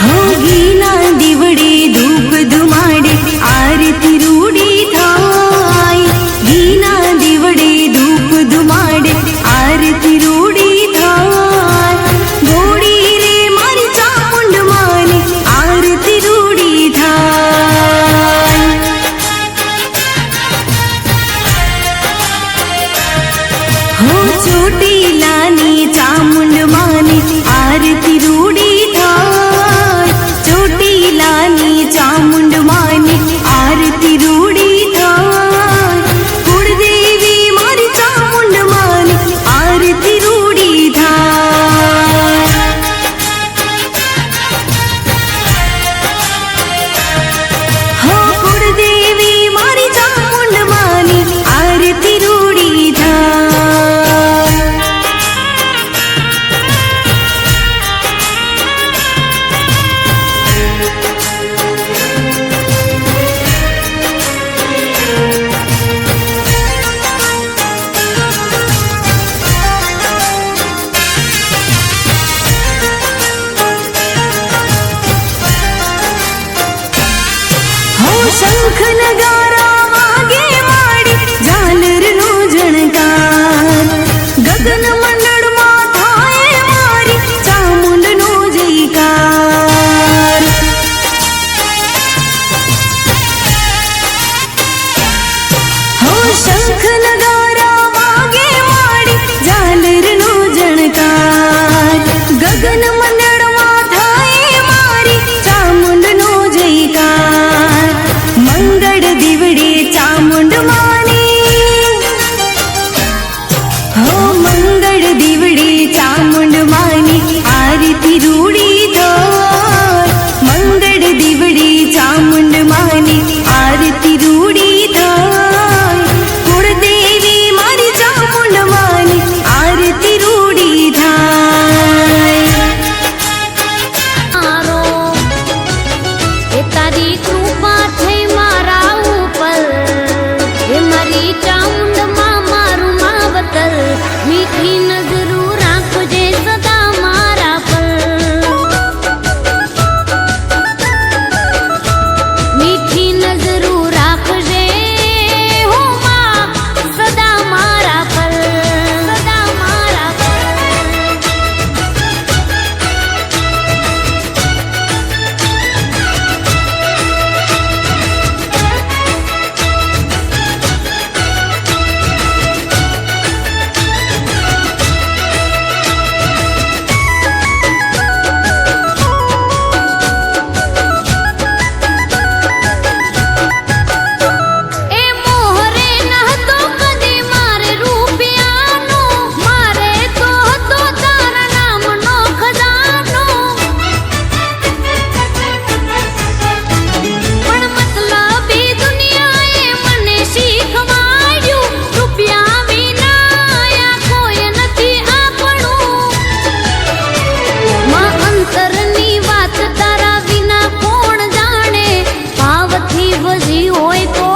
ભોગીના દીવડે ધૂપ ધુમાડે આરતી રૂડી થાય ઘીના દીવડે ધૂપ ધુમાડે આરતી રૂડી થાય ગોળી રે મારી ચામુંડ માને આરતી રૂડી થાય હો ચામુંડ માને આરતી શંખ નગારા વાગે માડી ઝાલર નો જણકાર. ગગન મંડળમાં થાય મારી, ચામુંડ નો જયકાર. હો શંખ નગારા વાગે માડી જણકાર. ગગન મંડળ હોય તો